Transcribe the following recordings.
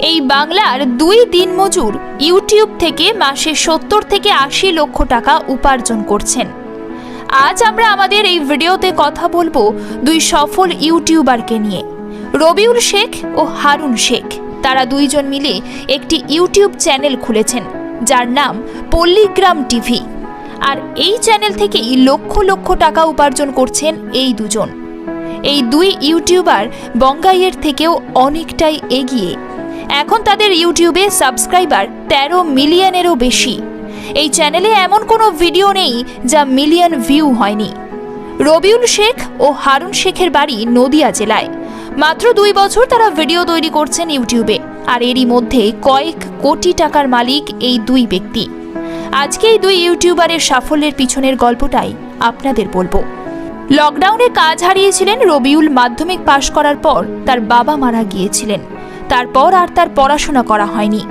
এই বাংলার দুই দিনমজুর ইউটিউব থেকে মাসে সত্তর থেকে আশি লক্ষ টাকা উপার্জন করছেন। আজ আমরা আমাদের এই ভিডিওতে কথা বলব দুই সফল ইউটিউবারকে নিয়ে, রবিউল শেখ ও হারুন শেখ। তারা দুইজন মিলে একটি ইউটিউব চ্যানেল খুলেছেন, যার নাম পল্লীগ্রাম টিভি। আর এই চ্যানেল থেকেই লক্ষ লক্ষ টাকা উপার্জন করছেন এই দুজন। এই দুই ইউটিউবার বঙ্গাইয়ের থেকেও অনেকটাই এগিয়ে। এখন তাদের ইউটিউবে সাবস্ক্রাইবার তেরো মিলিয়নেরও বেশি। এই চ্যানেলে এমন কোনো ভিডিও নেই যা মিলিয়ন ভিউ হয়নি। রবিউল শেখ ও হারুন শেখের বাড়ি নদিয়া জেলায়। মাত্র দুই বছর তারা ভিডিও তৈরি করছেন ইউটিউবে, আর এরই মধ্যে কয়েক কোটি টাকার মালিক এই দুই ব্যক্তি। আজকে এই দুই ইউটিউবারের সাফল্যের পিছনের গল্পটাই আপনাদের বলব। লকডাউনে কাজ হারিয়েছিলেন রবিউল মাধ্যমিক পাশ করার পর তার বাবা মারা গিয়েছিলেন। তারপর আর তার পড়াশোনা করা হয়নি।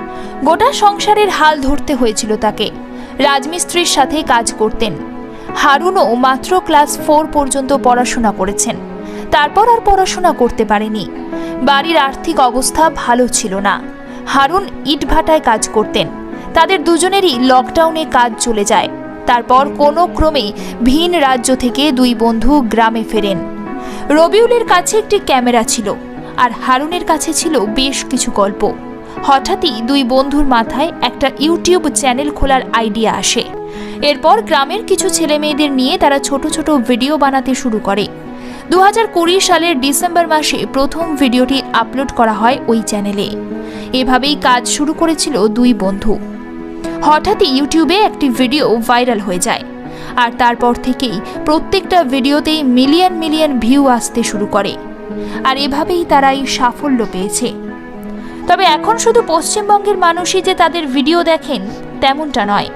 গোটা সংসারের হাল ধরতে হয়েছিল তাকে। রাজমিস্ত্রির সাথে কাজ করতেন। হারুনও মাত্র ক্লাস ফোর পর্যন্ত পড়াশোনা করেছেন। তারপর আর পড়াশোনা করতে পারেনি। বাড়ির আর্থিক অবস্থা ভালো ছিল না। হারুন ইটভাটায় কাজ করতেন। তাদের দুজনেরই লকডাউনে কাজ চলে যায়। তারপর কোনো ক্রমে ভিন রাজ্য থেকে দুই বন্ধু গ্রামে ফেরেন। রবিউলের কাছে একটি ক্যামেরা ছিল। আর হারুনের কাছে ছিল বেশ কিছু গল্প। হঠাৎই দুই বন্ধুর মাথায় একটা ইউটিউব চ্যানেল খোলার আইডিয়া আসে। এরপর গ্রামের কিছু ছেলে মেয়েদের নিয়ে তারা ছোট ছোট ভিডিও বানাতে শুরু করে। দু হাজার কুড়ি সালের ডিসেম্বর মাসে প্রথম ভিডিওটি আপলোড করা হয় ওই চ্যানেলে। এভাবেই কাজ শুরু করেছিল দুই বন্ধু। হঠাৎই ইউটিউবে একটি ভিডিও ভাইরাল হয়ে যায়। আর তারপর থেকেই প্রত্যেকটা ভিডিওতেই মিলিয়ন মিলিয়ন ভিউ আসতে শুরু করে। আর এভাবেই তারা এই সাফল্য পেয়েছে। তবে এখন শুধু পশ্চিমবঙ্গের মানুষই যে তাদের ভিডিও দেখেন, তেমনটা নয়।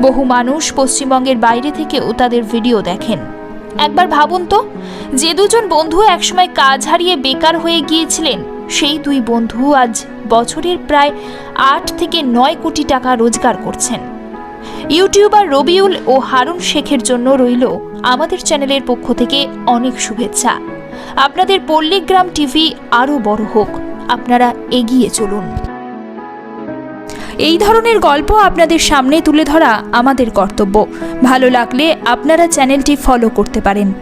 বহু মানুষ পশ্চিমবঙ্গের বাইরে থেকেও তাদের ভিডিও দেখেন। একবার ভাবুন তো, যে দুজন বন্ধু একসময় কাজ হারিয়ে বেকার হয়ে গিয়েছিলেন, সেই দুই বন্ধু আজ বছরের প্রায় আট থেকে নয় কোটি টাকা রোজগার করছেন। ইউটিউবার রবিউল ও হারুন শেখের জন্য রইল আমাদের চ্যানেলের পক্ষ থেকে অনেক শুভেচ্ছা। আপনাদের পল্লীগ্রাম টিভি আরও বড় হোক। আপনারা এগিয়ে চলুন। এই ধরনের গল্প আপনাদের সামনে তুলে ধরা আমাদের কর্তব্য। ভালো লাগলে আপনারা চ্যানেলটি ফলো করতে পারেন।